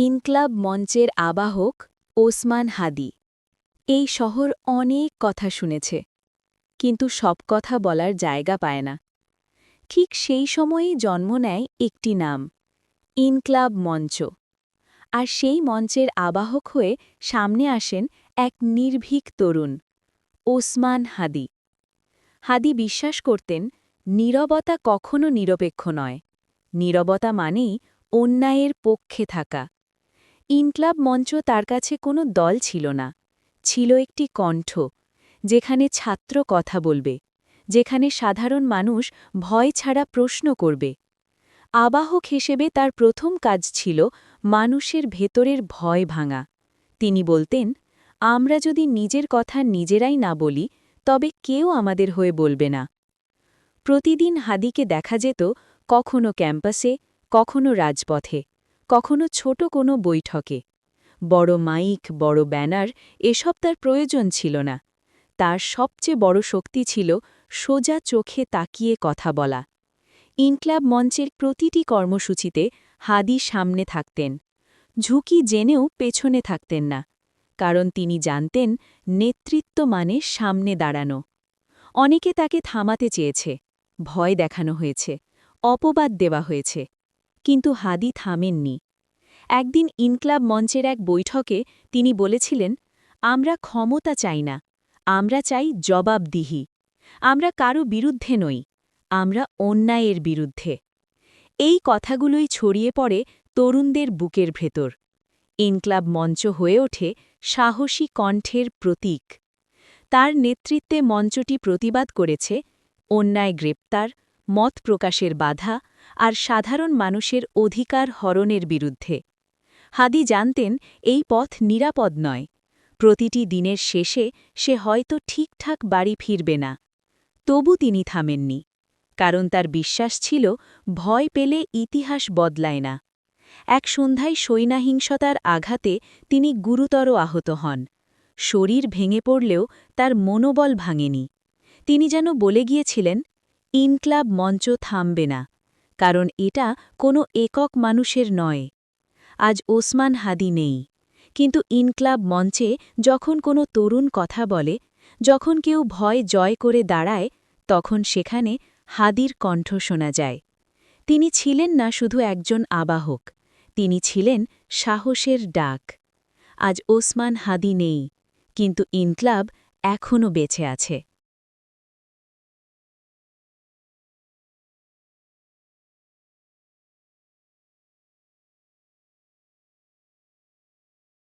ইনক্লাব মঞ্চের আবাহক ওসমান হাদি। এই শহর অনেক কথা শুনেছে, কিন্তু সব কথা বলার জায়গা পায় না। ঠিক সেই সময়েই জন্ম নেয় একটি নাম, ইনক্লাব মঞ্চ। আর সেই মঞ্চের আবাহক হয়ে সামনে আসেন এক নির্ভীক তরুণ, ওসমান হাদি। হাদি বিশ্বাস করতেন, নীরবতা কখনো নিরপেক্ষ নয়। নীরবতা মানেই অন্যায়ের পক্ষে থাকা। ইনক্লাব মঞ্চ তার কাছে কোনো দল ছিল না। ছিল একটি কণ্ঠ, যেখানে ছাত্র কথা বলবে, যেখানে সাধারণ মানুষ ভয় ছাড়া প্রশ্ন করবে। আবাহক হিসেবে তার প্রথম কাজ ছিল মানুষের ভেতরের ভয় ভাঙা। তিনি বলতেন, আমরা যদি নিজের কথা নিজেরাই না বলি, তবে কেউ আমাদের হয়ে বলবে না। প্রতিদিন হাদিকে দেখা যেত কখনো ক্যাম্পাসে, কখনো রাজপথে। কখনো ছোট কোনো বৈঠকে। বড় মাইক, বড় ব্যানার, এসব তার প্রয়োজন ছিল না। তার সবচেয়ে বড় শক্তি ছিল সোজা চোখে তাকিয়ে কথা বলা। ইনক্লাব মঞ্চের প্রতিটি কর্মসূচিতে হাদি সামনে থাকতেন। ঝুঁকি জেনেও পেছনে থাকতেন না। কারণ তিনি জানতেন নেতৃত্ব মানে সামনে দাঁড়ানো। অনেকে তাকে থামাতে চেয়েছে। ভয় দেখানো হয়েছে। অপবাদ দেওয়া হয়েছে। কিন্তু হাদি থামেননি। একদিন ইনক্লাব মঞ্চের এক বৈঠকে তিনি বলেছিলেন, আমরা ক্ষমতা চাই না, আমরা চাই জবাবদিহি। আমরা কারও বিরুদ্ধে নই, আমরা অন্যায়ের বিরুদ্ধে। এই কথাগুলোই ছড়িয়ে পড়ে তরুণদের বুকের ভেতর। ইনক্লাব মঞ্চ হয়ে ওঠে সাহসী কণ্ঠের প্রতীক। তার নেতৃত্বে মঞ্চটি প্রতিবাদ করেছে, অন্যায় গ্রেপ্তার, মত প্রকাশের বাধা আর সাধারণ মানুষের অধিকার হরণের বিরুদ্ধে। হাদি জানতেন, এই পথ নিরাপদ নয়। প্রতিটি দিনের শেষে সে হয়তো ঠিকঠাক বাড়ি ফিরবে না। তবু তিনি থামেননি। কারণ তার বিশ্বাস ছিল, ভয় পেলে ইতিহাস বদলায় না। এক সন্ধ্যায় সৈনাহিংসতার আঘাতে তিনি গুরুতর আহত হন। শরীর ভেঙে পড়লেও তার মনোবল ভাঙেনি। তিনি যেন বলে গিয়েছিলেন, ইনক্লাব মঞ্চ থামবে না। কারণ এটা কোনো একক মানুষের নয়। আজ ওসমান হাদি নেই। কিন্তু ইনক্লাব মঞ্চে যখন কোনো তরুণ কথা বলে, যখন কেউ ভয় জয় করে দাঁড়ায়, তখন সেখানে হাদির কণ্ঠ শোনা যায়। তিনি ছিলেন না শুধু একজন আবাহক, তিনি ছিলেন সাহসের ডাক। আজ ওসমান হাদি নেই, কিন্তু ইনক্লাব এখনও বেঁচে আছে।